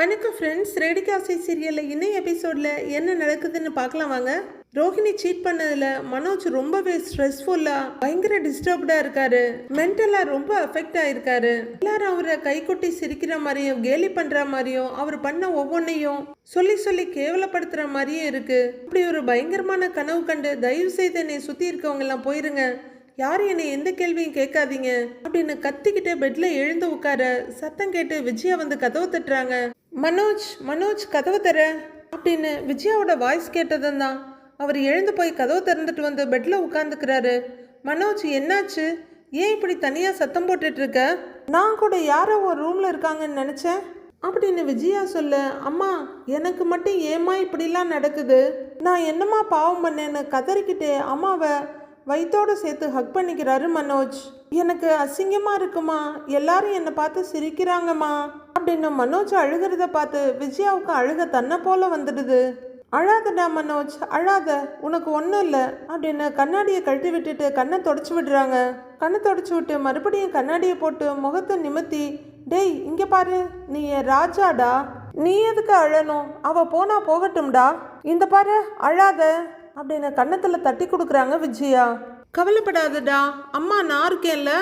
வணக்கம் ஃப்ரெண்ட்ஸ் ரேடிகாசி சீரியலில் இன்னும் எபிசோடில் என்ன நடக்குதுன்னு பார்க்கலாம் வாங்க. ரோஹிணி சீட் பண்ணதில் மனோஜ் ரொம்பவே ஸ்ட்ரெஸ்ஃபுல்லாக பயங்கர டிஸ்டர்ப்டாக இருக்காரு. மென்டலாக ரொம்ப அஃபெக்ட் ஆகிருக்காரு எல்லாரும் அவரை கைகொட்டி சிரிக்கிற மாதிரியும் கேலி பண்ணுற மாதிரியும் அவர் பண்ண ஒவ்வொன்றையும் சொல்லி சொல்லி கேவலப்படுத்துகிற மாதிரியும் இருக்குது இப்படி ஒரு பயங்கரமான கனவு கண்டு தயவு செய்து என்னை சுற்றி இருக்கவங்கெல்லாம் போயிருங்க. யாரும் என்னை எந்த கேள்வியும் கேட்காதீங்க. அப்படின்னு கத்திக்கிட்டு பெட்ல எழுந்து உட்கார சத்தம் கேட்டு விஜயா வந்து கதவு தட்டுறாங்க. மனோஜ் மனோஜ் கதவு தர அப்படின்னு விஜயாவோட வாய்ஸ் கேட்டதும் தான். அவர் எழுந்து போய் கதவு திறந்துட்டு வந்து பெட்ல உட்காந்துக்கிறாரு மனோஜ் என்னாச்சு? ஏன் இப்படி தனியா சத்தம் போட்டுட்டு இருக்க நான் கூட யாரோ ஒரு ரூம்ல இருக்காங்கன்னு நினைச்சேன். அப்படின்னு விஜயா சொல்ல அம்மா எனக்கு மட்டும் ஏம்மா இப்படிலாம் நடக்குது? நான் என்னம்மா பாவம் பண்ணேன்னு கதறிக்கிட்டு அம்மாவை வயிற்றோடு சேர்த்து ஹக் பண்ணிக்கிறாரு மனோஜ். எனக்கு அசிங்கமாக இருக்குமா? எல்லாரும் என்னை பார்த்து சிரிக்கிறாங்கம்மா. அப்படின்னு மனோஜ் அழுகிறத பார்த்து விஜயாவுக்கு அழுக தன்னை போல வந்துடுது. அழாதடா மனோஜ் அழாத. உனக்கு ஒன்றும் இல்லை. அப்படின்னு கண்ணாடியை கழட்டி விட்டுட்டு கண்ணை தொடச்சி விடுறாங்க. கண்ணை தொடச்சி விட்டு மறுபடியும் கண்ணாடியை போட்டு முகத்தை நிமித்தி டேய் இங்கே பாரு. நீ என் ராஜாடா. நீ எதுக்கு அழணும்? அவ போனா போகட்டும்டா. இந்த பாரு அழாத. அப்படின்னு கன்னத்தில் தட்டி கொடுக்குறாங்க விஜயா. கவலைப்படாதடா அம்மா நான் இருக்கேன்ல.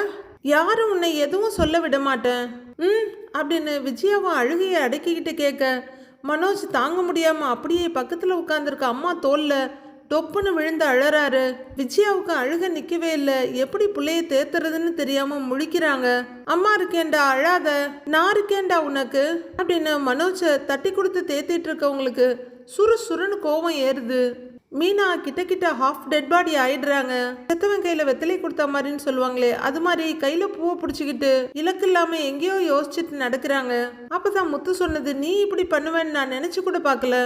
யாரும் உன்னை எதுவும் சொல்ல விட மாட்டேன் ம் அப்படின்னு விஜயாவும் அழுகையை அடக்கிக்கிட்டு கேட்க மனோஜ் தாங்க முடியாம அப்படியே பக்கத்தில் உட்காந்துருக்க அம்மா தோல்ல. டொப்புன்னு விழுந்து அழறாரு. விஜயாவுக்கு அழுக நிக்கவே இல்லை. எப்படி பிள்ளைய தேத்துறதுன்னு தெரியாம முழிக்கிறாங்க. அம்மா இருக்கேன்டா அழாத. நான் இருக்கேன்டா உனக்கு அப்படின்னு மனோஜை தட்டி கொடுத்து தேத்திட்டு இருக்கவங்களுக்கு சுறுசுறுன்னு கோபம் கோவம் ஏறுது. மீனா கிட்ட கிட்ட ஹாஃப் டெட் பாடி ஆயிடுறாங்க. செத்தவன் கையில வெத்தலை கொடுத்த மாதிரின்னு சொல்லுவாங்களே அது மாதிரி கையில பூவை பிடிச்சிக்கிட்டு இலக்கு இல்லாம எங்கேயோ யோசிச்சுட்டு நடக்கிறாங்க. அப்பதான் முத்து சொன்னது நீ இப்படி பண்ணுவேன்னு நான் நினைச்சு கூட பார்க்கல.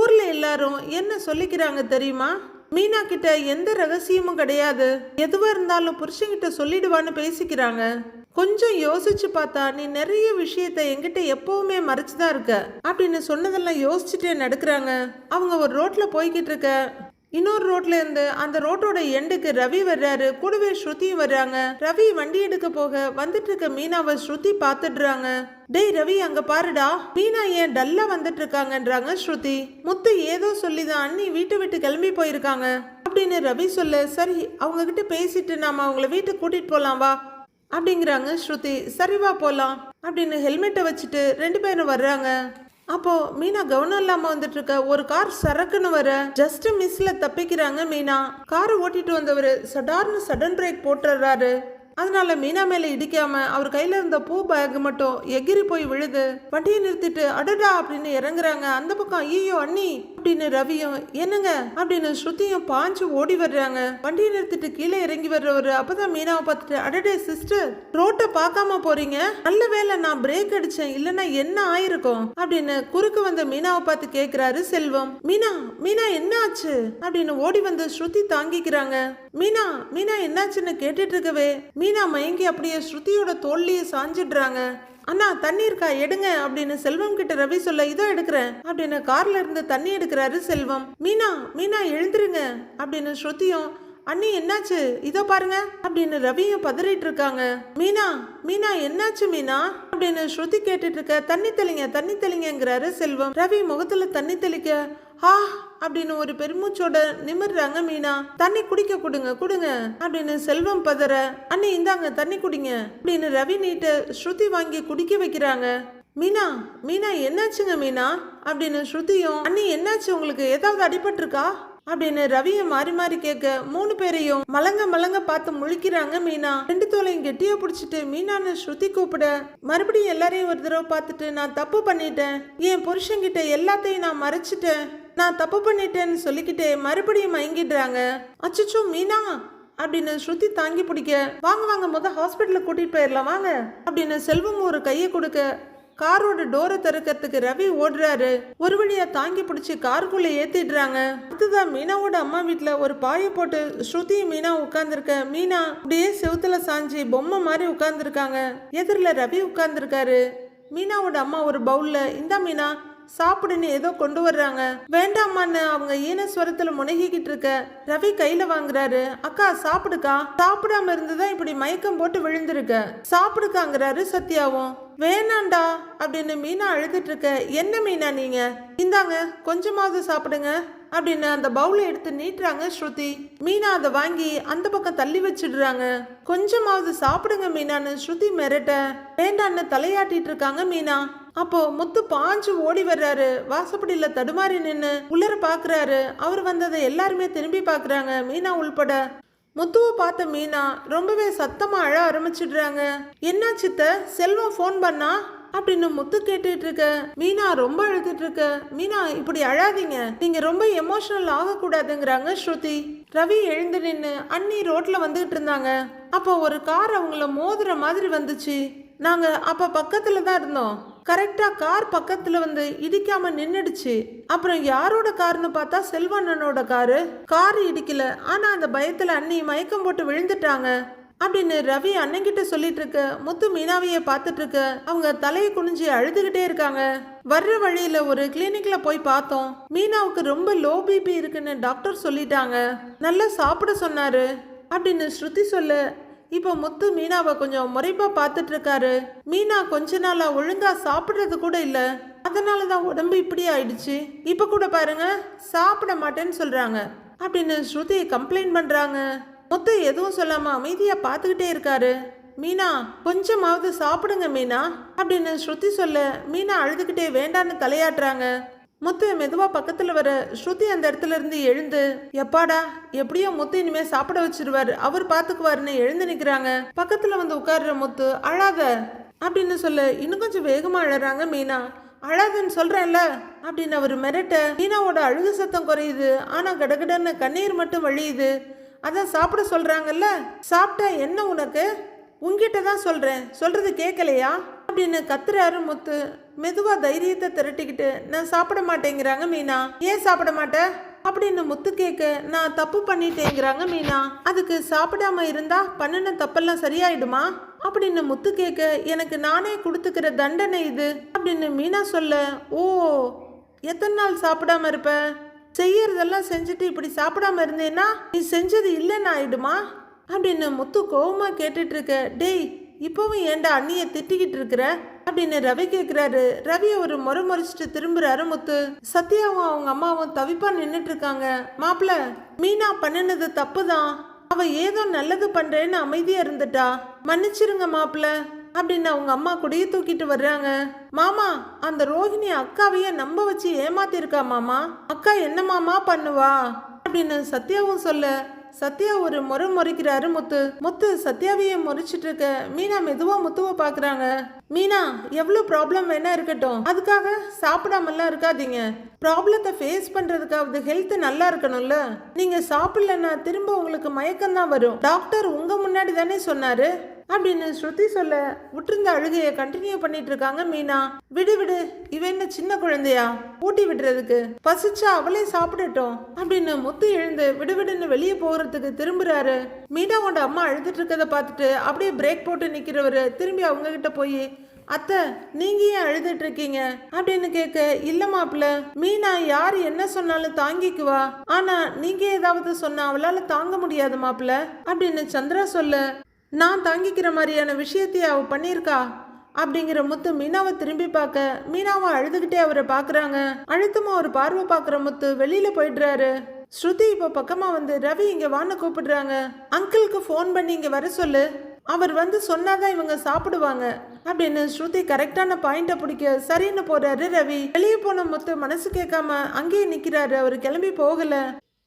ஊர்ல எல்லாரும் என்ன சொல்லிக்கிறாங்க தெரியுமா? மீனா கிட்ட எந்த ரகசியமும் கிடையாது. எதுவா இருந்தாலும் புருஷன்கிட்ட சொல்லிடுவான்னு பேசிக்கிறாங்க. கொஞ்சம் யோசிச்சு பார்த்தா நீ நிறைய விஷயத்த எங்கிட்ட எப்பவுமே மறைச்சுதான் இருக்க. அப்படின்னு சொன்னதெல்லாம் யோசிச்சுட்டே நடக்கிறாங்க. அவங்க ஒரு ரோட்ல போய்கிட்டு இருக்க. இன்னொரு ரோட்ல இருந்து அந்த ரோட்டோட எண்டுக்கு ரவி வர்றாரு. கூடவே ஸ்ருதியும் வர்றாங்க. ரவி வண்டி எடுக்க போக வந்துட்டு இருக்க மீனாவை ஸ்ருதி பாத்துடுறாங்க டேய் ரவி அங்க பாருடா. மீனா ஏன் டல்லா வந்துட்டு இருக்காங்கன்றாங்க ஸ்ருதி. முத்து ஏதோ சொல்லிதான் அண்ணி வீட்டை விட்டு கிளம்பி போயிருக்காங்க. அப்படின்னு ரவி சொல்ல சரி அவங்க கிட்ட பேசிட்டு நாம அவங்கள வீட்டுக்கு கூட்டிட்டு போலாம் வா. அப்படிங்கிறாங்க ஸ்ருதி சரிவா போகலாம் அப்படின்னு ஹெல்மெட்டை வச்சுட்டு ரெண்டு பேரும் வர்றாங்க. அப்போ மீனா கவனம் இல்லாம வந்துட்டு இருக்க ஒரு கார் சரக்குன்னு வர ஜஸ்ட் மிஸ்ல தப்பிக்கிறாங்க மீனா. காரை ஓட்டிட்டு வந்தவர் சடார்னு சடன் பிரேக் போட்டுறாரு. அதனால மீனா மேல இடிக்காம அவர் கையில இருந்த பூ பேக் மட்டும் எகிரி போய் விழுது. வண்டியை நிறுத்திட்டு அடடா அப்படின்னு இறங்குறாங்க. அந்த பக்கம் ஐயோ அண்ணி. அப்படின்னு ரவியும் என்னங்க? அப்படின்னு ஸ்ருதியும் பாஞ்சு ஓடி வர்றாங்க. வண்டியை நிறுத்திட்டு கீழே இறங்கி வர்றவர் அப்பதான் மீனாவை பார்த்துட்டு அடடே சிஸ்டர் ரோட்டை பார்க்காம போறீங்க? நல்ல வேளை நான் பிரேக் அடிச்சேன் இல்லைன்னா என்ன ஆயிருக்கும்? அப்படின்னு குறுக்கு வந்த மீனாவை பார்த்து கேட்கிறாரு செல்வம். மீனா மீனா என்ன ஆச்சு அப்படின்னு ஓடி வந்து ஸ்ருதி தாங்கிக்கிறாங்க. மீனா மீனா என்னாச்சுன்னு கேட்டுட்டு இருக்கவே? மீனா மயங்கி அப்படியே ஸ்ருதியோட தோல்லியை சாஞ்சிடுறாங்க. அண்ணா தண்ணி இருக்கா? எடுங்க அப்படின்னு செல்வம் கிட்ட ரவி சொல்ல இதோ எடுக்கிறேன் அப்படின்னு கார்ல இருந்து தண்ணி எடுக்கிறாரு செல்வம். மீனா மீனா எழுந்துருங்க அப்படின்னு ஸ்ருதியும் அண்ணி என்னாச்சு? இதோ பாருங்க. அப்படின்னு ரவியும் பதறிட்டு இருக்காங்க மீனா மீனா என்னாச்சு மீனா? அப்படின்னு ஸ்ருதி கேட்டுட்டு இருக்க தண்ணி தெளிங்க தண்ணி தெளிங்கங்கிறாரு செல்வம். ரவி முகத்துல தண்ணி தெளிக்க ஆ அப்படின்னு ஒரு பெருமூச்சோட நிமிர்றாங்க மீனா. தண்ணி குடிக்க கொடுங்க கொடுங்க அப்படின்னு செல்வம் பதற அண்ணி இந்தாங்க தண்ணி குடிங்க அப்படின்னு ரவி நீட்டு ஸ்ருதி வாங்கி குடிக்க வைக்கிறாங்க. மீனா மீனா என்னாச்சுங்க மீனா? அப்படின்னு ஸ்ருதியும் அண்ணி என்னாச்சு? உங்களுக்கு ஏதாவது அடிபட்டிருக்கா? அப்படின்னு ரவியை மாறி மாறி கேட்க மூணு பேரையும் மலங்க மலங்க பார்த்து முழிக்கிறாங்க மீனா. ரெண்டு தோலையும் கெட்டியா பிடிச்சிட்டு மீனான்னு ஸ்ருதி கூப்பிட மறுபடியும் எல்லாரையும் ஒரு தடவை பார்த்துட்டு நான் தப்பு பண்ணிட்டேன். என் புருஷன்கிட்ட எல்லாத்தையும் நான் மறைச்சிட்டேன். நான் தப்பு பண்ணிட்டேன்னு சொல்லிக்கிட்டே மறுபடியும் மயங்கிடுறாங்க. அச்சச்சோ மீனா அப்படின்னு ஸ்ருதி தாங்கி பிடிக்க வாங்க வாங்க முத ஹாஸ்பிட்டலுக்கு கூட்டிட்டு போயிடலாம் வாங்க அப்படின்னு செல்வம் ஒரு கையை கொடுக்க காரோட டோரை திறக்கிறதுக்கு ரவி ஓடுறாரு. ஒரு வழியா தாங்கி பிடிச்சி காருக்குள்ள ஏத்திடுறாங்க. அடுத்ததான் மீனாவோட அம்மா வீட்டுல ஒரு பாயை போட்டு ஸ்ருதி மீனா உட்கார்ந்துருக்க. மீனா அப்படியே செவுத்துல சாஞ்சி பொம்மை மாதிரி உட்கார்ந்துருக்காங்க. எதிரில் ரவி உட்கார்ந்துருக்காரு. மீனாவோட அம்மா ஒரு பவுல்ல இந்த மீனா சாப்பிடுன்னு ஏதோ கொண்டு வர்றாங்க. வேண்டாமான்னு அவங்க ஈனஸ்வரத்துல முனகிக்கிட்டு இருக்க ரவி கையில வாங்குறாரு. அக்கா சாப்பிடுக்கா? சாப்பிடாம இருந்துதான் இப்படி மயக்கம் போட்டு விழுந்திருக்க. சாப்பிடுக்காங்கிறாரு சத்யாவும். வேணாண்டா அப்படின்னு மீனா அழுதுட்டு இருக்க. என்ன மீனா நீங்க? இந்தாங்க கொஞ்சமாவது சாப்பிடுங்க அப்படின்னு அந்த பவுலை எடுத்து நீட்டுறாங்க ஸ்ருதி. மீனா அதை வாங்கி அந்த பக்கம் தள்ளி வச்சிடுறாங்க. கொஞ்சமாவது சாப்பிடுங்க மீனான்னு ஸ்ருதி மிரட்ட. வேண்டான்னு தலையாட்டிட்டு இருக்காங்க மீனா. அப்போ முத்து பாஞ்சு ஓடி வர்றாரு. வாசப்படியில தடுமாறி நின்னு உள்ளர பாக்குறாரு. அவர் வந்ததை எல்லாருமே திரும்பி பாக்குறாங்க மீனா உள்பட. முத்துவை பார்த்த மீனா ரொம்பவே சத்தமா அழ ஆரம்பிச்சிடுறாங்க. என்ன சித்த? செல்வம் ஃபோன் பண்ணா? அப்படின்னு முத்து கேட்டுட்டு இருக்க. மீனா ரொம்ப அழுதுட்டு இருக்க. மீனா இப்படி அழாதீங்க. நீங்க ரொம்ப எமோஷனல் ஆகக்கூடாதுங்கிறாங்க ஸ்ருதி. ரவி எழுந்து நின்று அண்ணி ரோட்ல வந்துகிட்டு இருந்தாங்க. அப்போ ஒரு கார் அவங்கள மோதுற மாதிரி வந்துச்சு. நாங்கள் அப்போ பக்கத்தில் தான் இருந்தோம். கரெக்டாக கார் பக்கத்தில் வந்து இடிக்காமல் நின்றுடுச்சு அப்புறம் யாரோட கார்னு பார்த்தா செல்வண்ணனோட காரு. கார் இடிக்கல. ஆனால் அந்த பயத்தில் அண்ணி மயக்கம் போட்டு விழுந்துட்டாங்க. அப்படின்னு ரவி அண்ணங்கிட்ட சொல்லிட்டு இருக்க முத்து மீனாவையே பார்த்துட்டு இருக்க அவங்க தலையை குனிஞ்சு அழுதுகிட்டே இருக்காங்க. வர்ற வழியில ஒரு கிளினிக்ல போய் பார்த்தோம். மீனாவுக்கு ரொம்ப லோ பிபி இருக்குன்னு டாக்டர் சொல்லிட்டாங்க. நல்லா சாப்பிட சொன்னாரு. அப்படின்னு ஸ்ருதி சொல்ல இப்போ முத்து மீனாவை கொஞ்சம் முறைப்பா பார்த்துட்டு இருக்காரு மீனா கொஞ்ச நாளா ஒழுங்கா சாப்பிட்றது கூட இல்ல. அதனால தான் உடம்பு இப்படி ஆயிடுச்சு. இப்போ கூட பாருங்க சாப்பிட மாட்டேன்னு சொல்றாங்க. அப்படின்னு ஸ்ருதி கம்ப்ளைண்ட் பண்றாங்க. முத்து எதுவும் சொல்லாம அமைதியா பார்த்துக்கிட்டே இருக்காரு. மீனா கொஞ்சமாவது சாப்பிடுங்க மீனா அப்படின்னு ஸ்ருதி சொல்ல மீனா அழுதுகிட்டே வேண்டான்னு தலையாட்டுறாங்க. முத்து மெதுவா பக்கத்துல வர ஸ்ருதி அந்த இடத்துல இருந்து எழுந்து எப்பாடா எப்படியோ முத்து இனிமே சாப்பிட வச்சிருவாரு அவர் பாத்துக்குவாருன்னு எழுந்து நிக்கிறாங்க. பக்கத்துல வந்து உட்கார்ற முத்து அழாத அப்படின்னு சொல்ல. இன்னும் கொஞ்சம் வேகமா அழறாங்க மீனா. அழாதுன்னு சொல்றேன்ல அப்படின்னு அவர் மிரட்ட மீனாவோட அழுகு சத்தம் குறையுது. ஆனா கடகடன்னு கண்ணீர் மட்டும் வழியுது. அதான் சாப்பிட சொல்றாங்கல்ல. சாப்பிட்டா என்ன உனக்கு? உங்ககிட்ட தான் சொல்றேன். சொல்றது கேட்கலையா அப்படின்னு கத்துறாரு முத்து. மெதுவா தைரியத்தை திரட்டிக்கிட்டு நான் சாப்பிட மாட்டேங்கிறாங்க மீனா. ஏன் சாப்பிட மாட்ட? அப்படின்னு முத்து கேட்க நான் தப்பு பண்ணிட்டேங்கிறாங்க மீனா. அதுக்கு சாப்பிடாம இருந்தா பண்ணின தப்பெல்லாம் சரியாயிடுமா? அப்படின்னு முத்து கேட்க எனக்கு நானே கொடுத்துக்கிற தண்டனை இது. அப்படின்னு மீனா சொல்ல ஓ எத்தனை நாள் சாப்பிடாம இருப்ப? செய்யறதெல்லாம் செஞ்சுட்டு இப்படி சாப்பிடாம இருந்தேன்னா நீ செஞ்சது இல்லைன்னு ஆயிடுமா? அப்படின்னு முத்து கோவமா கேட்டுட்டு இருக்க டேய் இப்பவும் ஏன்டா அண்ணியை திட்டிக்கிட்டு இருக்கிற? அப்படின்னு ரவி கேக்குறாரு. ரவி ஒரு முறை முறைச்சிட்டு திரும்புறாரு முத்து. சத்யாவும் அவங்க அம்மாவும் தவிப்பா நின்னுட்டு இருக்காங்க மாப்பிள மீனா பண்ணினது தப்புதான். அவ ஏதோ நல்லது பண்றேன்னு அமைதியா இருந்துட்டா. மன்னிச்சிருங்க மாப்பிள அப்படின்னு அவங்க அம்மா கூடயே தூக்கிட்டு வர்றாங்க. மாமா அந்த ரோஹிணி அக்காவையே நம்ப வச்சு ஏமாத்திருக்கா மாமா? அக்கா என்ன மாமா பண்ணுவா? அப்படின்னு சத்யாவும் சொல்ல சத்யா ஒரு முறை முறைக்கிறாரு முத்து. முத்து சத்யாவையே முறைச்சிட்டு இருக்க மீனா மெதுவா முத்துவை பாக்குறாங்க. மீனா எவ்வளவு ப்ராப்ளம் வேணா இருக்கட்டும். அதுக்காக சாப்பிடாமலாம் இருக்காதீங்க. ப்ராப்ளத்தை ஃபேஸ் பண்றதுக்காவது ஹெல்த் நல்லா இருக்கணும்ல. நீங்க சாப்பிடலன்னா திரும்ப உங்களுக்கு மயக்கம் தான் வரும். டாக்டர் உங்க முன்னாடி தானே சொன்னாரு. அப்படின்னு ஸ்ருதி சொல்ல விட்டிருந்த அழுகையை கண்டினியூ பண்ணிட்டு இருக்காங்க மீனா. விடு விடு இவ என்ன சின்ன குழந்தையா? ஊட்டி விடுறதுக்கு பசிச்சா அவளே சாப்பிடட்டும். அப்படின்னு முத்து எழுந்து விடுவிடுன்னு வெளியே போகிறதுக்கு திரும்புறாரு. மீனாவோட அம்மா அழுதுட்டு இருக்கதை பார்த்துட்டு அப்படியே பிரேக் போட்டு நிக்கிறவரு திரும்பி அவங்க கிட்ட போய் அத்தை நீங்க ஏன் அழுதுட்டு இருக்கீங்க அப்படின்னு கேட்க இல்ல மாப்பிள்ள மீனா யார் என்ன சொன்னாலும் தாங்கிக்குவா. ஆனா நீங்க ஏதாவது சொன்னா அவளால தாங்க முடியாது மாப்பிள்ள. அப்படின்னு சந்திரா சொல்ல நான் தாங்கிக்கிற மாதிரியான விஷயத்தையே அவள் பண்ணியிருக்கா? அப்படிங்கிற முத்து மீனாவை திரும்பி பார்க்க மீனாவை அழுதுகிட்டே அவரை பார்க்குறாங்க. அழுத்தமாக ஒரு பார்வை பார்க்குற முத்து வெளியில் போயிடுறாரு. ஸ்ருதி இப்போ பக்கமாக வந்து ரவி இங்கே வான்னு கூப்பிடுறாங்க. அங்கிளுக்கு ஃபோன் பண்ணி இங்கே வர சொல்லு. அவர் வந்து சொன்னாதான் இவங்க சாப்பிடுவாங்க. அப்படின்னு ஸ்ருதி கரெக்டான பாயிண்ட பிடிக்க சரின்னு போறாரு ரவி. வெளியே போன முத்து மனசு கேட்காம அங்கேயே நிக்கிறாரு. அவர் கிளம்பி போகல.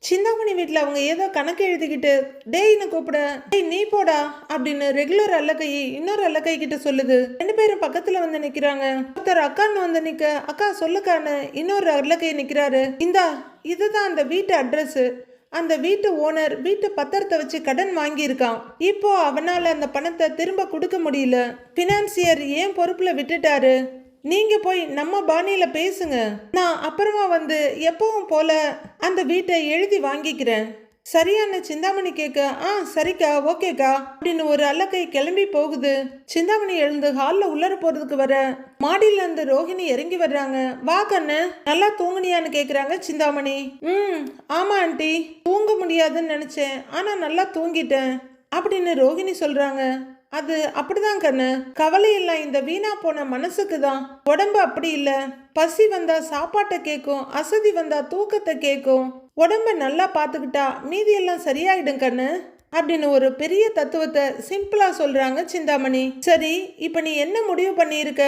சிந்தாமணி வீட்டில் அவங்க ஏதோ கணக்கு எழுதிக்கிட்டு டேய்னு கூப்பிட. டேய் நீ போடா. அப்படின்னு ரெகுலர் அல்லக்கை இன்னொரு அல்லக்கை கிட்ட சொல்லுது. ரெண்டு பேரும் பக்கத்தில் வந்து நிற்கிறாங்க ஒருத்தர் அக்கான்னு வந்து நிற்க அக்கா சொல்லுக்கான்னு. இன்னொரு அல்லக்கை நிற்கிறாரு இந்தா இதுதான் அந்த வீட்டு அட்ரஸ்ஸு அந்த வீட்டு ஓனர் வீட்டு பத்திரத்தை வச்சு கடன் வாங்கியிருக்கான். இப்போ அவனால் அந்த பணத்தை திரும்ப கொடுக்க முடியல. பினான்சியர் ஏன் பொறுப்பில் விட்டுட்டாரு? நீங்கள் போய் நம்ம பாணியில் பேசுங்க. நான் அப்புறமா வந்து எப்பவும் போல அந்த வீட்டை எழுதி வாங்கிக்கிறேன். சரியான சிந்தாமணி கேட்க ஆ சரிக்கா ஓகேக்கா அப்படின்னு ஒரு அல்லக்கை கிளம்பி போகுது. சிந்தாமணி எழுந்து ஹாலில் உள்ளர போகிறதுக்கு வர மாடியில் இருந்து ரோஹிணி இறங்கி வர்றாங்க. வா கண்ணு நல்லா தூங்குனியான்னு கேட்குறாங்க சிந்தாமணி. ம் ஆமாம் ஆண்டி தூங்க முடியாதுன்னு நினச்சேன். ஆனால் நல்லா தூங்கிட்டேன் அப்படின்னு ரோஹிணி சொல்கிறாங்க அது அப்படிதான் கண்ணு. கவலை இல்லை இந்த வீணா போன மனசுக்கு தான் உடம்பு அப்படி இல்லை. பசி வந்தா சாப்பாட்டை கேட்கும் அசதி வந்தா தூக்கத்தை கேட்கும் உடம்ப நல்லா பார்த்துக்கிட்டா மீதி எல்லாம் சரியாயிடும் கண்ணு. அப்படின்னு ஒரு பெரிய தத்துவத்தை சிம்பிளா சொல்றாங்க சிந்தாமணி. சரி இப்போ நீ என்ன முடிவு பண்ணியிருக்க?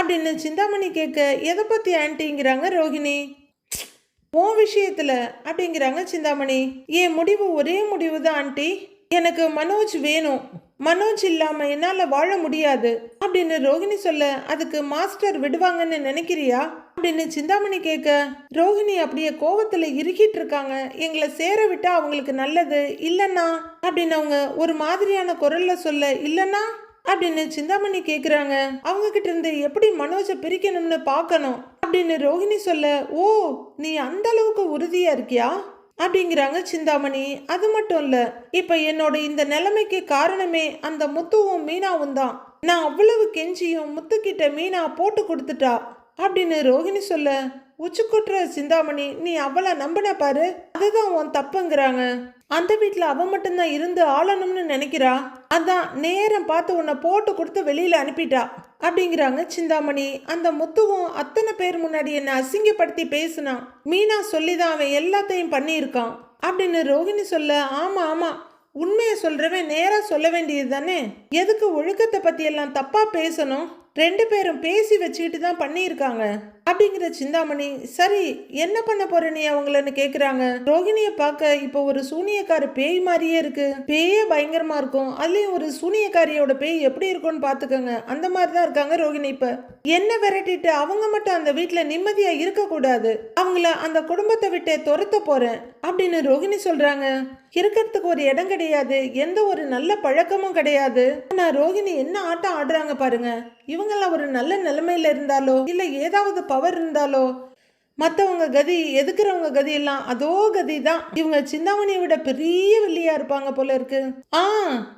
அப்படின்னு சிந்தாமணி கேட்க எதை பத்தி ஆன்ட்டிங்கிறாங்க ரோஹிணி? உன் விஷயத்துல அப்படிங்கிறாங்க சிந்தாமணி. என் முடிவு ஒரே முடிவு தான் ஆண்டி. எனக்கு மனோஜ் வேணும். மனோஜ் இல்லாமல் என்னால் வாழ முடியாது. அப்படின்னு ரோஹிணி சொல்ல அதுக்கு மாஸ்டர் விடுவாங்கன்னு நினைக்கிறியா? அப்படின்னு சிந்தாமணி கேட்க ரோஹிணி அப்படியே கோவத்தில் இறுக்கிட்டு இருக்காங்க. எங்களை சேர விட்டா அவங்களுக்கு நல்லது இல்லைன்னா? அப்படின்னு அவங்க ஒரு மாதிரியான குரல்ல சொல்ல இல்லைன்னா? அப்படின்னு சிந்தாமணி கேட்குறாங்க அவங்க கிட்ட இருந்து எப்படி மனோஜை பிரிக்கணும்னு பார்க்கணும் அப்படின்னு ரோஹிணி சொல்ல ஓ நீ அந்த அளவுக்கு உறுதியா இருக்கியா? அப்படிங்கிறாங்க சிந்தாமணி. அது மட்டும் இல்லை இப்போ என்னோட இந்த நிலைமைக்கு காரணமே அந்த முத்துவும் மீனாவும் தான். நான் அவ்வளவு கெஞ்சியும் முத்துக்கிட்ட மீனா போட்டு கொடுத்துட்டா அப்படின்னு ரோஹிணி சொல்ல உச்சுக்குட்டுற சிந்தாமணி நீ அவ்வளோ நம்பின பாரு அதுதான் உன் தப்புங்கிறாங்க. அந்த வீட்டில் அவன் மட்டும்தான் இருந்து ஆளணும்னு நினைக்கிறா? அதான் நேரம் பார்த்து உன்னை போட்டு கொடுத்து வெளியில் அனுப்பிட்டா. அப்படிங்கிறாங்க சிந்தாமணி. அந்த முத்துவும் அத்தனை பேர் முன்னாடி என்னை அசிங்கப்படுத்தி பேசினான். மீனா சொல்லிதான் அவன் எல்லாத்தையும் பண்ணியிருக்கான். அப்படின்னு ரோஹிணி சொல்ல ஆமாம் ஆமாம் உண்மையை சொல்கிறவன் நேராக சொல்ல வேண்டியது தானே எதுக்கு ஒழுக்கத்தை பற்றியெல்லாம் தப்பாக பேசணும்? ரெண்டு பேரும் பேசி வச்சுக்கிட்டு தான் பண்ணியிருக்காங்க. அப்படிங்கிற சிந்தாமணி சரி என்ன பண்ண போற நீ அவங்களன்னு கேக்குறாங்க. ரோகிணியை பார்க்க இப்போ ஒரு சூனியக்கார பேய் மாதிரியே இருக்கு. பேயே பயங்கரமா இருக்கும். அதுலயும் ஒரு சூனியக்காரியோட பேய் எப்படி இருக்கும்னு பாத்துக்கோங்க அந்த மாதிரி தான் இருக்காங்க ரோகிணி இப்ப. என்ன விரட்டிட்டு அவங்க மட்டும் அந்த வீட்டுல நிம்மதியா இருக்க கூடாது அவங்கள அந்த குடும்பத்தை விட்டு துரத்த போறேன் அப்படின்னு ரோகிணி சொல்றாங்க. இருக்கிறதுக்கு ஒரு இடம் கிடையாது. எந்த ஒரு நல்ல பழக்கமும் கிடையாது. ஆனா ரோகிணி என்ன ஆட்டம் ஆடுறாங்க பாருங்க. இவங்கெல்லாம் ஒரு நல்ல நிலைமையில இருந்தாலோ இல்ல ஏதாவது பவர் இருந்தாலோ மற்றவங்க கதி எதுக்குறவங்க கதி எல்லாம் அதோ கதி தான் இவங்க சிந்தாமணியை விட பெரிய வெள்ளியா இருப்பாங்க போல இருக்கு. ஆ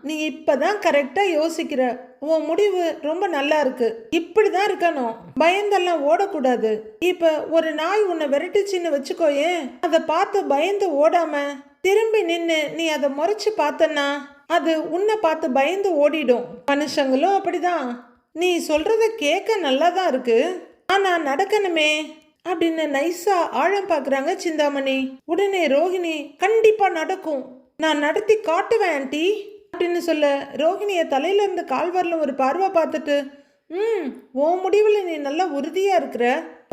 நீ இப்பதான் கரெக்டா யோசிக்கிற. உன் முடிவு ரொம்ப நல்லா இருக்கு. இப்படிதான் இருக்கணும். பயந்தெல்லாம் ஓடக்கூடாது. இப்ப ஒரு நாய் உன்னை விரட்டுச்சின்னு வச்சுக்கோயேன் அதை பார்த்து பயந்து ஓடாம திரும்பி நின்று நீ அதை முறைச்சு பார்த்தன்னா அது உன்னை பார்த்து பயந்து ஓடிடும். மனுஷங்களும் அப்படிதான். நீ சொல்றத கேட்க நல்லா தான் இருக்கு. ஆனா நடக்கணுமே அப்படின்னு நைஸா ஆழம் பார்க்குறாங்க சிந்தாமணி. உடனே ரோஹிணி கண்டிப்பா நடக்கும். நான் நடத்தி காட்டுவேன் ஆண்டி அப்படின்னு சொல்ல ரோஹிணிய தலையில இருந்து கால்வரில் ஒரு பார்வை பார்த்துட்டு ம் உன் முடிவில் நீ நல்லா உறுதியாக இருக்கிற.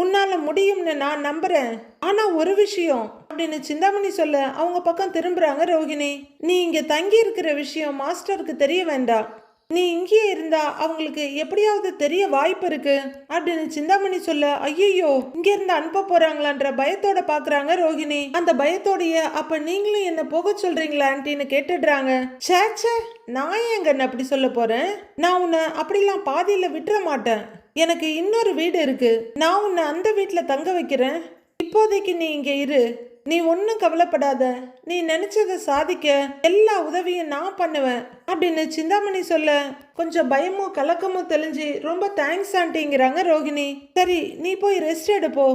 உன்னால் முடியும்னு நான் நம்புகிறேன் ஆனால் ஒரு விஷயம் அப்படின்னு சிந்தாமணி சொல்ல அவங்க பக்கம் திரும்புகிறாங்க ரோஹிணி. நீ இங்கே தங்கி இருக்கிற விஷயம் மாஸ்டருக்கு தெரிய வேண்டாம். நீ இங்கேயே இருந்தா அவங்களுக்கு எப்படியாவது தெரிய வாய்ப்பு இருக்கு அப்படின்னு சிந்தாமணி சொல்ல ஐயோ இங்க இருந்து அனுப்ப போறாங்களான்ற பயத்தோட பாக்குறாங்க ரோகிணி. அந்த பயத்தோடைய அப்ப நீங்களும் என்ன போக சொல்றீங்களா கேட்டுடுறாங்க. ச்சே ச்சே நான் ஏங்க அப்படி சொல்ல போறேன்? நான் உன்னை அப்படிலாம் பாதியில விட்டுற மாட்டேன். எனக்கு இன்னொரு வீடு இருக்கு. நான் உன்னை அந்த வீட்டுல தங்க வைக்கிறேன். இப்போதைக்கு நீ இங்க இரு. நீ ஒன்றும் கவலைப்படாத. நீ நினைச்சதை சாதிக்க எல்லா உதவியும் நான் பண்ணுவேன். அப்படின்னு சிந்தாமணி சொல்ல கொஞ்சம் பயமும் கலக்கமும் தெளிஞ்சு ரொம்ப தேங்க்ஸ் ஆண்டிங்கிறாங்க ரோகிணி. சரி நீ போய் ரெஸ்ட் எடுப்போ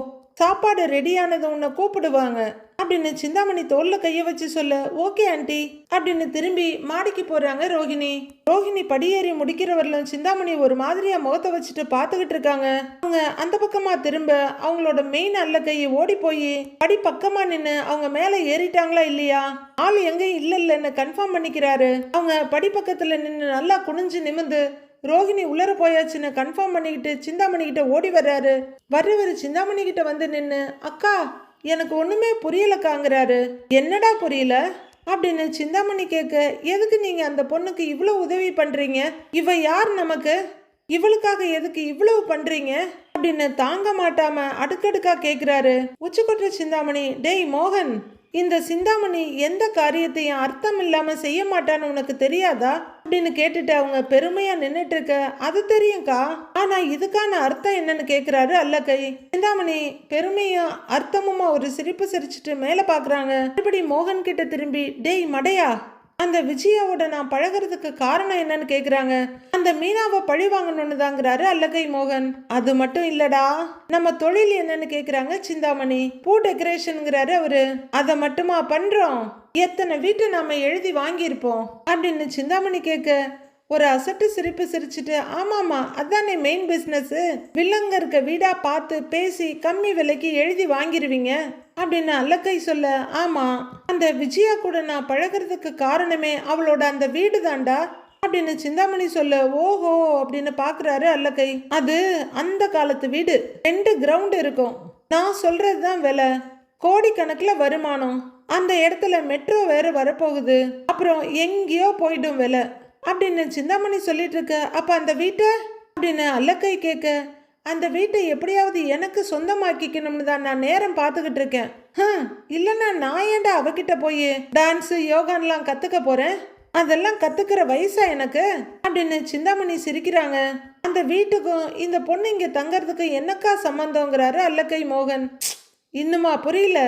சாப்பாடு ரெடியானது உன்னை கூப்பிடுவாங்க. அப்படின்னு சிந்தாமணி தோல்ல கைய வச்சு சொல்ல ஓகே ஆண்டி அப்படின்னு திரும்பி மாடிக்கு போறாங்க ரோகிணி ரோகிணி படியேறி முடிக்கிறவர்களும் சிந்தாமணி ஒரு மாதிரியா முகத்தை வச்சுட்டு பார்த்துக்கிட்டு இருக்காங்க. அவங்க அந்த பக்கமா திரும்ப அவங்களோட மெயின் அல்ல கையை ஓடி போய் படி பக்கமா நின்று அவங்க மேலே ஏறிட்டாங்களா இல்லையா? ஆள் எங்கேயும் இல்ல இல்லைன்னு கன்ஃபார்ம் பண்ணிக்கிறாரு. அவங்க படி பக்கத்துல நின்று நல்லா குனிஞ்சு நிமிந்து ரோஹிணி உள்ளர போயாச்சுன்னு கன்ஃபார்ம் பண்ணிக்கிட்டு சிந்தாமணி கிட்ட ஓடி வர்றாரு. வர்றவர் சிந்தாமணி கிட்ட வந்து நின்று அக்கா எனக்கு ஒன்றுமே புரியலக்காங்கிறாரு என்னடா புரியல? அப்படின்னு சிந்தாமணி கேட்க எதுக்கு நீங்கள் அந்த பொண்ணுக்கு இவ்வளோ உதவி பண்ணுறீங்க இவ யார் நமக்கு? இவளுக்காக எதுக்கு இவ்வளவு பண்றீங்க? அப்படின்னு தாங்க மாட்டாம அடுக்கடுக்கா கேக்குறாரு. உச்சிக்கொற்ற சிந்தாமணி டேய் மோகன் இந்த சிந்தாமணி எந்த காரியத்தையும் அர்த்தம் இல்லாமல் செய்ய மாட்டான்னு உனக்கு தெரியாதா? அப்படின்னு கேட்டுட்டு அவங்க பெருமையாக நின்றுட்டு இருக்க அது தெரியும்க்கா? ஆனால் இதுக்கான அர்த்தம் என்னன்னு கேட்குறாரு அல்லக்கை. சிந்தாமணி பெருமையும் அர்த்தமுமா ஒரு சிரிப்பு சிரிச்சிட்டு மேலே பார்க்குறாங்க மறுபடி மோகன் கிட்ட திரும்பி டேய் மடையா? அந்த விஜயாவோட நான் பழகுறதுக்கு காரணம் என்னன்னு கேக்குறாங்க. அந்த மீனாவை பழி வாங்கணும்னு தாங்கிறாரு அல்லகை மோகன். அது மட்டும் இல்லடா. நம்ம தொழில் என்னன்னு கேக்குறாங்க சிந்தாமணி. பூ டெக்கரேஷனுங்கிறாரு அவரு. அதை மட்டுமா பண்றோம்? எத்தனை வீட்டை நாம எழுதி வாங்கியிருப்போம்? அப்படின்னு சிந்தாமணி கேட்க ஒரு அசட்டு சிரிப்பு சிரிச்சிட்டு ஆமாம்மா அதானே மெயின் பிஸ்னஸ்ஸு வில்லங்க இருக்க வீடாக பார்த்து பேசி கம்மி விலைக்கு எழுதி வாங்கிடுவீங்க அப்படின்னு அல்லக்கை சொல்ல ஆமா அந்த விஜயா கூட நான் பழகுறதுக்கு காரணமே அவளோட அந்த வீடு தாண்டா அப்படின்னு சிந்தாமணி சொல்ல ஓஹோ அப்படின்னு பாக்குறாரு அல்லக்கை. அது அந்த காலத்து வீடு. ரெண்டு கிரவுண்ட் இருக்கும். நான் சொல்கிறது தான் விலை. கோடிக்கணக்கில் வருமானம். அந்த இடத்துல மெட்ரோ வேற வரப்போகுது. அப்புறம் எங்கேயோ போயிடும் விலை. அப்படின்னு சிந்தாமணி சொல்லிட்டு இருக்க. அப்ப அந்த வீட்டை? அப்படின்னு அல்லக்கை கேட்க அந்த வீட்டை எப்படியாவது எனக்கு சொந்தமாக்கிக்கணும்னு தான் நான் நேரம் பார்த்துக்கிட்டு இருக்கேன். இல்லைன்னா நான் ஏன்டா அவகிட்ட போய் டான்ஸு யோகான்லாம் கற்றுக்க போகிறேன் அதெல்லாம் கற்றுக்கிற வயசா எனக்கு? அப்படின்னு சிந்தாமணி சிரிக்கிறாங்க. அந்த வீட்டுக்கும் இந்த பொண்ணு இங்கே தங்கறதுக்கு என்னக்கா சம்மந்தங்கிறாரு அல்லக்கை மோகன். இன்னுமா புரியல?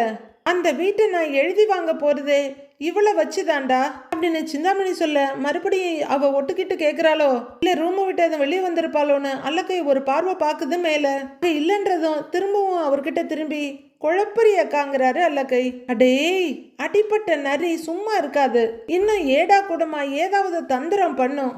அந்த வீட்டை நான் எழுதி வாங்க போகிறதே இவ்வளோ வச்சுதான்டா அப்படின்னு சிந்தாமணி சொல்ல மறுபடியும் அவள் ஒட்டுக்கிட்டு கேட்குறாளோ இல்லை ரூமை விட்டு அதை வெளியே வந்திருப்பாளோன்னு அல்லக்கை ஒரு பார்வை பார்க்குது மேலே. அது இல்லைன்றதும் திரும்பவும் அவர்கிட்ட திரும்பி குழப்பறியக்காங்கிறாரு அல்லக்கை. அடேய் அடிப்பட்ட நரி சும்மா இருக்காது. இன்னும் ஏடா கூடமா ஏதாவது தந்திரம் பண்ணும்?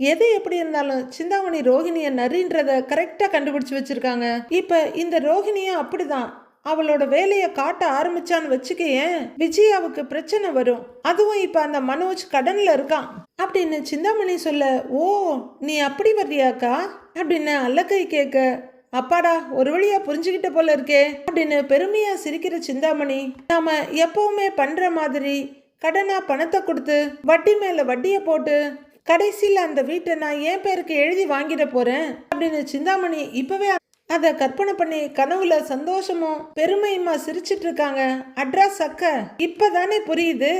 எது எப்படி இருந்தாலும் சிந்தாமணி ரோஹிணிய நரின்றத கரெக்டாக கண்டுபிடிச்சி வச்சிருக்காங்க. இப்போ இந்த ரோஹிணியும் அப்படிதான். அவளோட வேலையை காட்ட ஆரம்பிச்சான்னு வச்சுக்கேன் விஜயாவுக்கு பிரச்சனை வரும். அதுவும் இப்ப அந்த மனோஜ் கடன்ல இருக்கான். அப்படின்னு சிந்தாமணி சொல்ல ஓ நீ அப்படி வர்றியாக்கா? அப்படின்னு அல்லக்கை கேட்க அப்பாடா ஒரு வழியா புரிஞ்சுக்கிட்ட போல இருக்கே. அப்படின்னு பெருமையா சிரிக்கிற சிந்தாமணி நாம எப்பவுமே பண்ற மாதிரி கடனா பணத்தை கொடுத்து வட்டி மேல வட்டியை போட்டு கடைசியில் அந்த வீட்டை நான் என் பேருக்கு எழுதி வாங்கிட போறேன். அப்படின்னு சிந்தாமணி இப்பவே அதை கற்பனை பண்ணி கனவுல சந்தோஷமும் பெருமையுமா சிரிச்சிட்டு இருக்காங்க அட்ரஸ் அக்கா இப்பதானே புரியுது.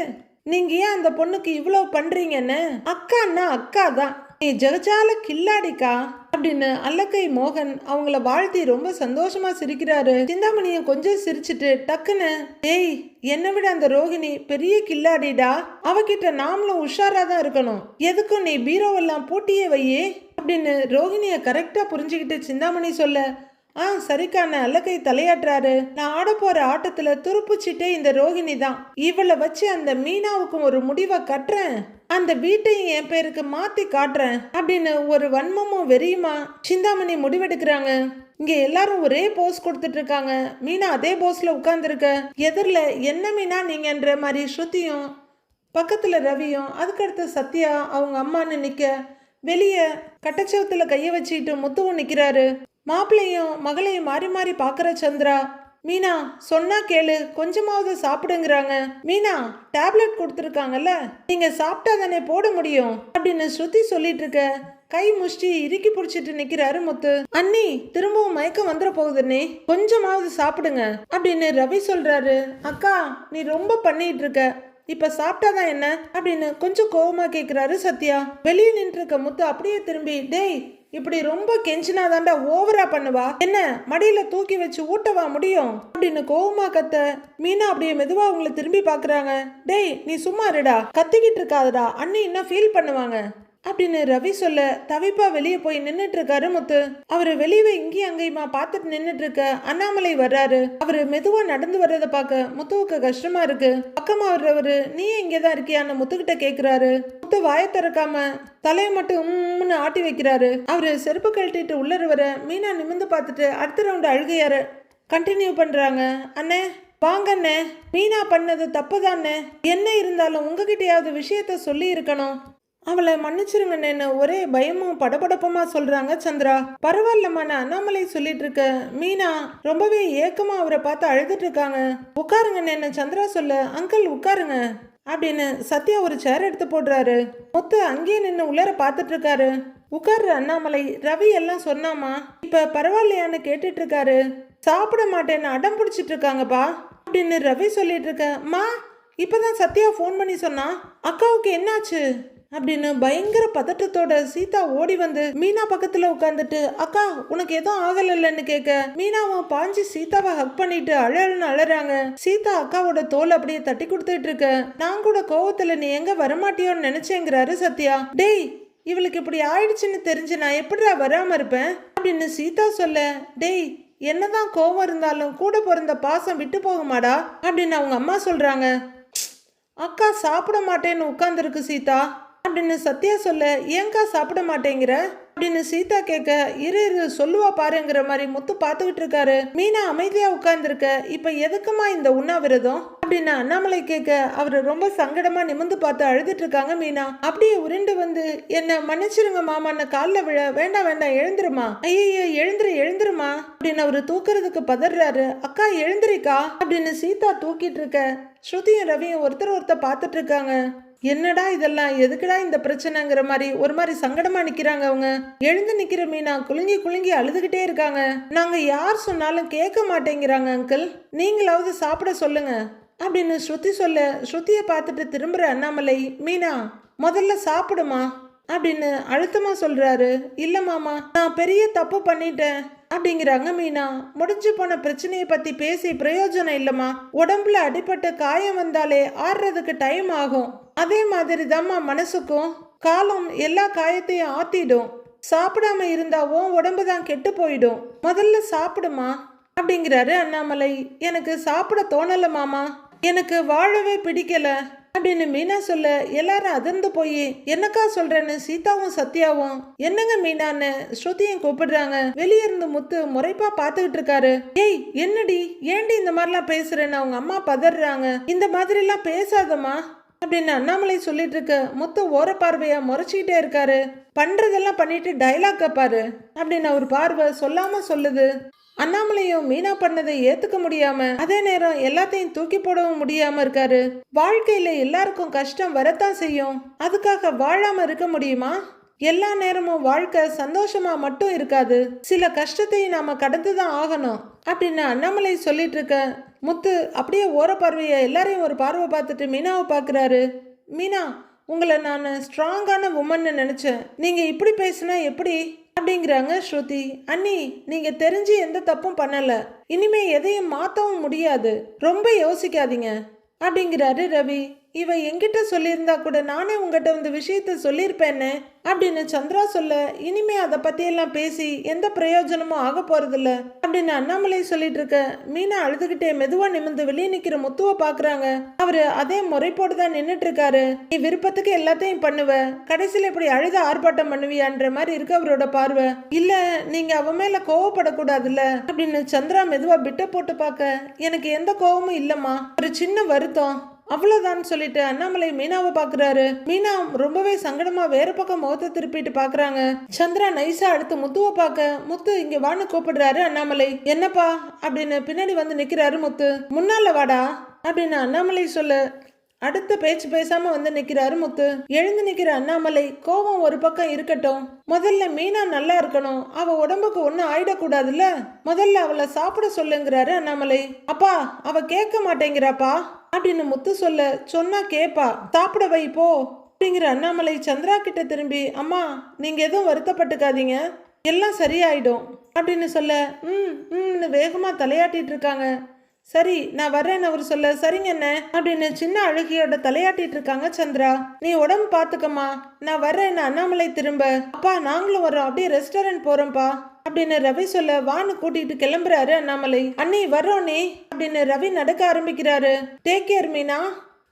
நீங்க ஏன் அந்த பொண்ணுக்கு இவ்வளோ பண்றீங்கன்னு? அக்கான்னா அக்கா தான் நீ ஜெகஜால கில்லாடிக்கா. அப்படின்னு அல்லக்கை மோகன் அவங்கள வாழ்த்தி ரொம்ப சந்தோஷமா சிரிக்கிறாரு. சிந்தாமணியும் கொஞ்சம் சிரிச்சிட்டு டக்குன்னு ஏய் என்னை விட அந்த ரோகிணி பெரிய கில்லாடிடா. அவகிட்ட நாமளும் உஷாரா தான் இருக்கணும். எதுக்கும் நீ பீரோவெல்லாம் பூட்டியே வையே அப்படின்னு ரோகிணியை கரெக்டா புரிஞ்சுக்கிட்டு சிந்தாமணி சொல்ல ஆ சரிக்கான அல்லக்கை தலையாட்டுறாரு. நான் ஆட போற ஆட்டத்துல துருப்புச்சிட்டே இந்த ரோகிணி தான். இவளை வச்சு அந்த மீனாவுக்கும் ஒரு முடிவை கட்டுறேன். அந்த வீட்டையும் என் பேருக்கு மாத்தி காட்டுறேன் அப்படின்னு ஒரு வன்மமும் வெறியுமா சிந்தாமணி முடிவெடுக்கிறாங்க. இங்க எல்லாரும் ஒரே போஸ் கொடுத்துட்டு இருக்காங்க. மீனா அதே போஸ்ல உட்கார்ந்துருக்க. எதிரில் என்ன மீனா நீங்கன்ற மாதிரி ஸ்ருதியும் பக்கத்துல ரவியும் அதுக்கடுத்து சத்யா அவங்க அம்மான்னு நிக்க. வெளியே கட்டச்சவத்துல கைய வச்சுக்கிட்டு முத்துவும் நிக்கிறாரு. மாப்பிள்ளையும் மகளையும் மாறி மாறி பாக்குற சந்திரா மீனா சொன்னா கேளு. கொஞ்சமாவது சாப்பிடுங்கிறாங்க. மீனா டேப்லெட் கொடுத்துருக்காங்கல்ல? நீங்க சாப்பிட்டா தானே போட முடியும் அப்படின்னு ஸ்ருதி சொல்லிட்டு இருக்க கை முஷ்டி இறுக்கி பிடிச்சிட்டு நிக்கிறாரு முத்து. அண்ணி திரும்பவும் மயக்கம் வந்துட போகுதுன்னே கொஞ்சமாவது சாப்பிடுங்க அப்படின்னு ரவி சொல்றாரு. அக்கா நீ ரொம்ப பண்ணிட்டு இருக்க இப்ப சாப்பிட்டாதான் என்ன? அப்படின்னு கொஞ்சம் கோவமா கேக்குறாரு சத்யா. வெளியே நின்று இருக்க முத்து அப்படியே திரும்பி டேய் இப்படி ரொம்ப கெஞ்சினாதாண்டா ஓவரா பண்ணுவா. என்ன மடியில தூக்கி வச்சு ஊட்டவா முடியும்? அப்படின்னு கோவமா கத்த மீனா அப்படியே மெதுவா உங்களை திரும்பி பாக்குறாங்க. டேய் நீ சும்மா இருடா. கத்திக்கிட்டு இருக்காதடா. அண்ணி இன்னும் ஃபீல் பண்ணுவாங்க. அப்படின்னு ரவி சொல்ல தவிப்பா வெளியே போய் நின்னுட்டு இருக்காரு முத்து. அவரு வெளியே இங்கேயும் அங்கேயுமா பார்த்துட்டு நின்னுட்டு இருக்க அண்ணாமலை வர்றாரு. அவரு மெதுவா நடந்து வர்றதை பார்க்க முத்துவுக்கு கஷ்டமா இருக்கு. பக்கமா வர்றவரு நீ இங்கதான் இருக்கியான்னு முத்துக்கிட்ட கேக்குறாரு. முத்து வாயை திறக்காம தலையை மட்டும் உம்முன்னு ஆட்டி வைக்கிறாரு. அவரு செருப்பு கழட்டிட்டு உள்ளர வர மீனா நிமிந்து பார்த்துட்டு அடுத்த ரவுண்டு அழுகையாரு கண்டினியூ பண்றாங்க. அண்ணே வாங்கண்ணே மீனா பண்ணது தப்புதானே என்ன இருந்தாலும் உங்ககிட்டயாவது விஷயத்த சொல்லி இருக்கணும் அவளை மன்னிச்சிருங்கண்ணேன்னு ஒரே பயமும் படபடப்புமா சொல்றாங்க சந்திரா. பரவாயில்லம்மான அண்ணாமலை சொல்லிட்டு இருக்க மீனா ரொம்பவே ஏக்கமா அவரை பார்த்து அழுதுட்டு இருக்காங்க. உட்காருங்கண்ணேன்னு சந்திரா சொல்ல. அங்கிள் உட்காருங்க. அப்படின்னு சத்யா ஒரு சேர் எடுத்து போடுறாரு. மொத்தம் அங்கேயே நின்று உள்ளர பார்த்துட்டு இருக்காரு. உட்கார்ற அண்ணாமலை ரவி எல்லாம் சொன்னாமா இப்ப பரவாயில்லையான்னு கேட்டுட்டு இருக்காரு. சாப்பிட மாட்டேன்னு அடம் பிடிச்சிட்டு இருக்காங்கப்பா அப்படின்னு ரவி சொல்லிட்டு இருக்க. மா இப்பதான் சத்யா ஃபோன் பண்ணி சொன்னா அக்காவுக்கு என்னாச்சு? அப்படின்னு பயங்கர பதட்டத்தோட சீதா ஓடி வந்து மீனா பக்கத்துல உட்காந்துட்டு அக்கா உனக்கு எதுவும் ஆகலன்னு கேட்க மீனாவும் பாஞ்சு சீதாவை ஹக் பண்ணிட்டு அழல்னு அழறாங்க. சீதா அக்காவோட தோல் அப்படியே தட்டி கொடுத்துட்டு இருக்க. நான் கூட கோவத்துல நீ எங்க வரமாட்டியோன்னு நினைச்சேங்கிறாரு சத்யா. டேய் இவளுக்கு இப்படி ஆயிடுச்சுன்னு தெரிஞ்சு நான் எப்படிடா வராம இருப்பேன்? அப்படின்னு சீதா சொல்ல டேய் என்னதான் கோவம் இருந்தாலும் கூட பிறந்த பாசம் விட்டு போகுமாடா? அப்படின்னு அவங்க அம்மா சொல்றாங்க. அக்கா சாப்பிட மாட்டேன்னு உட்காந்துருக்கு சீதா. அப்படின்னு சத்யா சொல்ல ஏங்கா சாப்பிட மாட்டேங்கிற? அப்படின்னு சீதா கேட்க இரு இரு சொல்லுவா பாருங்கிற மாதிரி முத்து பார்த்துக்கிட்டு இருக்காரு. மீனா அமைதியா உட்கார்ந்துருக்க இப்ப எதுக்குமா இந்த உண்ணாவிரதம்? அப்படின்னு அண்ணாமலை கேட்க அவர் ரொம்ப சங்கடமா நிமிந்து பார்த்து அழுதுட்டு இருக்காங்க மீனா. அப்படியே உருண்டு வந்து என்ன மன்னிச்சிருங்க மாமான்னு காலில் விழ வேண்டாம் வேண்டாம் எழுந்துருமா ஐயோ எழுந்துரு எழுந்துருமா அப்படின்னு அவரு தூக்குறதுக்கு பதறாரு. அக்கா எழுந்திரிக்கா. அப்படின்னு சீதா தூக்கிட்டு இருக்க ஸ்ருதியும் ரவியும் ஒருத்தர் ஒருத்தர் பார்த்துட்டு இருக்காங்க. என்னடா இதெல்லாம்? எதுக்குடா இந்த பிரச்சனைங்கிற மாதிரி ஒரு மாதிரி சங்கடமா நிக்கிறாங்க அவங்க. எழுந்து நிக்கிற மீனா குலுங்கி குலுங்கி அழுதுகிட்டே இருக்காங்க. நாங்க யார் சொன்னாலும் கேட்க மாட்டேங்கிறாங்க அங்கிள். நீங்களாவது சாப்பிட சொல்லுங்க. அப்படின்னு ஸ்ருதி சொல்ல ஸ்ருதியை பார்த்துட்டு திரும்புற அண்ணாமலை மீனா முதல்ல சாப்பிடுமா? அப்படின்னு அழுத்தமா சொல்றாரு. இல்ல மாமா நான் பெரிய தப்பு பண்ணிட்டேன் அப்படிங்கிறாங்க மீனா. முடிஞ்சு போன பிரச்சனையை பத்தி பேசி பிரயோஜனம் இல்லம்மா. உடம்புல அடிபட்ட காயம் வந்தாலே ஆறுறதுக்கு டைம் ஆகும். அதே மாதிரி தாம்மா மனசுக்கும். காலம் எல்லா காயத்தையும் ஆத்திடும். சாப்பிடாம இருந்தா உன் உடம்பு தான் கெட்டு போயிடும். முதல்ல சாப்பிடுமா? அப்படிங்கிறாரு அண்ணாமலை. எனக்கு சாப்பிட தோணல மாமா. எனக்கு வாழவே பிடிக்கல. அப்படின்னு மீனா சொல்ல எல்லாரும் அதிர்ந்து போய் என்னக்கா சொல்றேன்னு சீதாவும் சத்யாவும்? என்னங்க மீனான்னு? ஸ்ருதியும் கூப்பிடுறாங்க. வெளியே இருந்து முத்து முறைப்பா பாத்துக்கிட்டு இருக்காரு. ஏய் என்னடி? ஏண்டி இந்த மாதிரிலாம் பேசுறேன்னு அவங்க அம்மா பதறாங்க? இந்த மாதிரி எல்லாம் பேசாதம்மா. அப்படின்னு அண்ணாமலை சொல்லிட்டு இருக்க முத்து ஓர பார்வையா முறைச்சிக்கிட்டே இருக்காரு. பண்றதெல்லாம் பண்ணிட்டு டைலாக் பாரு அப்படின்னு அவர் பார்வை சொல்லாம சொல்லுது. அண்ணாமலையும் மீனா பண்ணதை ஏத்துக்க முடியாம அதே நேரம் எல்லாத்தையும் தூக்கி போடவும் முடியாம இருக்காரு. வாழ்க்கையில எல்லாருக்கும் கஷ்டம் வரத்தான் செய்யும். அதுக்காக வாழாம இருக்க முடியுமா? எல்லா நேரமும் வாழ்க்கை சந்தோஷமா மட்டும் இருக்காது. சில கஷ்டத்தையும் நாம கடந்து தான் ஆகணும். அப்படின்னு அண்ணாமலை சொல்லிட்டு இருக்க முத்து அப்படியே ஓர பார்வையை எல்லாரையும் ஒரு பார்வை பார்த்துட்டு மீனாவை பார்க்குறாரு. மீனா உங்களை நான் ஸ்ட்ராங்கான உமன்னு நினச்சேன். நீங்கள் இப்படி பேசுனா எப்படி? அப்படிங்கிறாங்க ஸ்ருதி. அண்ணி நீங்க தெரிஞ்சு எந்த தப்பும் பண்ணல. இனிமே எதையும் மாத்தவும் முடியாது. ரொம்ப யோசிக்காதீங்க. அப்படிங்கிறாரு ரவி. இவ என்கிட்ட சொல்லியிருந்தா கூட நானே உங்ககிட்ட இந்த விஷயத்த சொல்லியிருப்பேன்னு அப்படின்னு சந்திரா சொல்ல இனிமே அதை பற்றியெல்லாம் பேசி எந்த பிரயோஜனமும் ஆக போகிறதில்ல அப்படின்னு அண்ணாமலை சொல்லிட்டு இருக்க. மீனா அழுதுகிட்டே மெதுவாக நிமிந்து வெளியே நிற்கிற முத்துவை பார்க்குறாங்க அவர் அதே முறைப்போடு தான் நின்றுட்டு இருக்காரு. நீ விருப்பத்துக்கு எல்லாத்தையும் பண்ணுவ. கடைசியில் இப்படி அழுத ஆர்ப்பாட்டம் பண்ணுவியான்ற மாதிரி இருக்கு அவரோட பார்வை. இல்லை நீங்கள் அவ மேலே கோவப்படக்கூடாதுல்ல அப்படின்னு சந்திரா மெதுவாக பிட்ட போட்டு பார்க்க எனக்கு எந்த கோவமும் இல்லைம்மா. ஒரு சின்ன வருத்தம். அவ்வளவுதான் சொல்லிட்டு அண்ணாமலை மீனாவை பாக்குறாரு. மீனா ரொம்பவே சங்கடமா வேற பக்கம் முகத்தை திருப்பிட்டு பாக்குறாங்க. சந்திரா நைஸா அடுத்து முத்துவை பார்க்க. முத்து இங்க வான்னு கூப்பிடுறாரு அண்ணாமலை. என்னப்பா? அப்படின்னு பின்னாடி வந்து நிக்கிறாரு முத்து. முன்னால வாடா அப்படின்னு அண்ணாமலை சொல்ல. அடுத்த பேச்சு பேசாம வந்து நிக்கிறாரு முத்து. எழுந்து நிக்கிற அண்ணாமலை கோபம் ஒரு பக்கம் இருக்கட்டும். முதல்ல மீனா நல்லா இருக்கணும். அவ உடம்புக்கு ஒன்னும் ஆயிடக்கூடாதுல்ல. முதல்ல அவளை சாப்பிட சொல்லுங்கிறாரு அண்ணாமலை. அப்பா அவ கேட்க மாட்டேங்கிறாப்பா? அப்படின்னு முத்து சொல்ல சொன்னா கேப்பா சாப்பிட வை போ அப்படிங்கிற அண்ணாமலை சந்திரா கிட்ட திரும்பி அம்மா நீங்க எதுவும் வருத்தப்பட்டுக்காதீங்க எல்லாம் சரியாயிடும் அப்படின்னு சொல்ல ம் ம்னு வேகமா தலையாட்டிட்டு இருக்காங்க. சரி நான் வர்றேன் அவர் சொல்ல சரிங்க என்ன அப்படின்னு சின்ன அழகியோட தலையாட்டிட்டு இருக்காங்க சந்திரா. நீ உடம்பு பாத்துக்கம்மா நான் வர்றேன் அண்ணாமலை திரும்ப அப்பா நாங்களும் வரோம் அப்படியே ரெஸ்டாரண்ட் போறோம்ப்பா. அப்படின்னு ரவி சொல்ல வான்னு கூட்டிட்டு கிளம்புறாரு அண்ணாமலை. அண்ணி வர்றோனே அப்படின்னு ரவி நடக்க ஆரம்பிக்கிறாரு. டேக் கேர் மீனா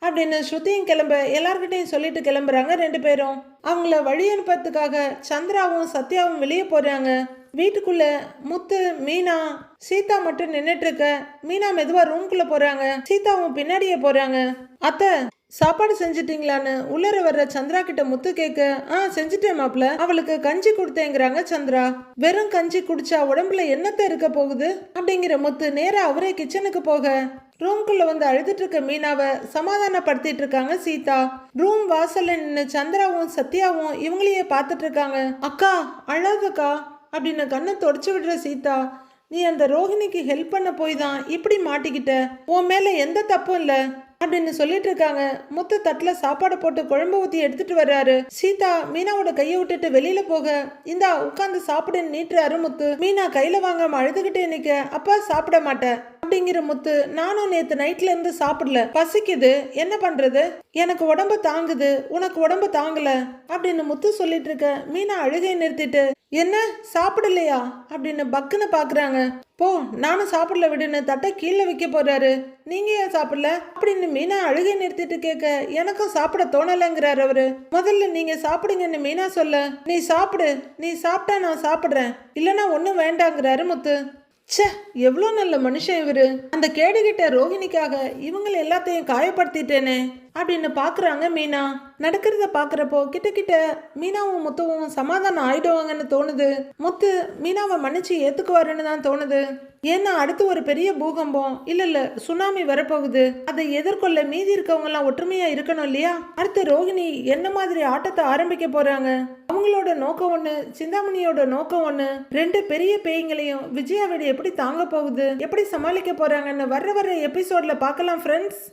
அப்படின்னு ஸ்ருதியும் கிளம்ப எல்லார்கிட்டையும் சொல்லிட்டு கிளம்புறாங்க ரெண்டு பேரும். அவங்கள வழி அனுப்புறதுக்காக சந்திராவும் சத்யாவும் வெளியே போறாங்க. வீட்டுக்குள்ள முத்து மீனா சீதா மட்டும் நின்னுட்டு இருக்க. மீனா மெதுவா ரூம்குள்ள போறாங்க. சீதாவும் பின்னாடியே போறாங்க. அத்தை சாப்பாடு செஞ்சிட்டீங்களான்னு உள்ளர வர்ற சந்திரா கிட்ட முத்து கேட்க ஆ செஞ்சுட்டேன் மாப்ள. அவளுக்கு கஞ்சி கொடுத்தேங்கிறாங்க சந்திரா. வெறும் கஞ்சி குடிச்சா உடம்புல என்னத்த இருக்க போகுது? அப்படிங்கிற முத்து நேரா அவரே கிச்சனுக்கு போக. ரூம்குள்ள வந்து அழுதுட்டு இருக்க மீனாவை சமாதானப்படுத்திட்டு இருக்காங்க சீதா. ரூம் வாசல்ல நின்று சந்திராவும் சத்யாவும் இவங்களையே பார்த்துட்டு இருக்காங்க. அக்கா அழாதக்கா அப்படின்னு கண்ணை தொடச்சு விடுற சீதா. நீ அந்த ரோஹிணிக்கு ஹெல்ப் பண்ண போய் தான் இப்படி மாட்டிக்கிட்ட. உன் மேல எந்த தப்பும் இல்லை. அப்படின்னு சொல்லிட்டு இருக்காங்க. முத்த தட்டுல சாப்பாடு போட்டு குழம்பு ஊத்தி எடுத்துட்டு வர்றாரு. சீதா மீனாவோட கையை விட்டுட்டு வெளியில போக. இந்தா உட்காந்து சாப்பிடுன்னு நீட்டுறாரு முத்து. மீனா கையில வாங்காம அழுதுகிட்டே நிக்க. அப்பா சாப்பிட மாட்டேன். அப்படிங்கிற முத்து நானும் நேத்து நைட்ல இருந்து சாப்பிடல. பசிக்குது என்ன பண்றது? எனக்கு உடம்பு தாங்குது உனக்கு உடம்பு தாங்கல அப்படின்னு முத்து சொல்லிட்டு இருக்க மீனா அழுகையை நிறுத்திட்டு என்ன சாப்பிடலையா? அப்படின்னு பக்குன்னு பாக்குறாங்க. போ நானும் சாப்பிடல விடுன்னு தட்டை கீழே வைக்க போறாரு. நீங்க ஏன் சாப்பிடல? அப்படின்னு மீனா அழுகை நிறுத்திட்டு கேட்க எனக்கும் சாப்பிட தோணலைங்கிறாரு அவரு. முதல்ல நீங்க சாப்பிடுங்கன்னு மீனா சொல்ல நீ சாப்பிடு நீ சாப்பிட்டா நான் சாப்பிடுறேன். இல்லைன்னா ஒன்றும் வேண்டாங்கிறாரு முத்து. ச்சே எவ்வளோ நல்ல மனுஷன் இவர். அந்த கேடுகிட்ட ரோஹிணிக்காக இவங்களை எல்லாத்தையும் காயப்படுத்திட்டேனே. அப்படின்னு பார்க்குறாங்க மீனா. நடக்கிறத பார்க்குறப்போ கிட்ட கிட்ட மீனாவும் முத்துவும் சமாதானம் ஆயிடுவாங்கன்னு தோணுது. முத்து மீனாவை மன்னிச்சு ஏற்றுக்குவாருன்னு தான் தோணுது. ஏன்னா அடுத்து ஒரு பெரிய பூகம்பம் இல்ல இல்ல சுனாமி வரப்போகுது. அதை எதிர்கொள்ள மீதி இருக்கவங்க எல்லாம் ஒற்றுமையா இருக்கணும் இல்லையா? அடுத்து ரோஹிணி என்ன மாதிரி ஆட்டத்தை ஆரம்பிக்க போறாங்க? அவங்களோட நோக்கம் ஒண்ணு சிந்தாமணியோட நோக்கம் ஒண்ணு. ரெண்டு பெரிய பேய்களையும் விஜயாவிட எப்படி தாங்க போகுது? எப்படி சமாளிக்க போறாங்கன்னு வர்ற வர்ற எபிசோட்ல பார்க்கலாம் ஃப்ரெண்ட்ஸ்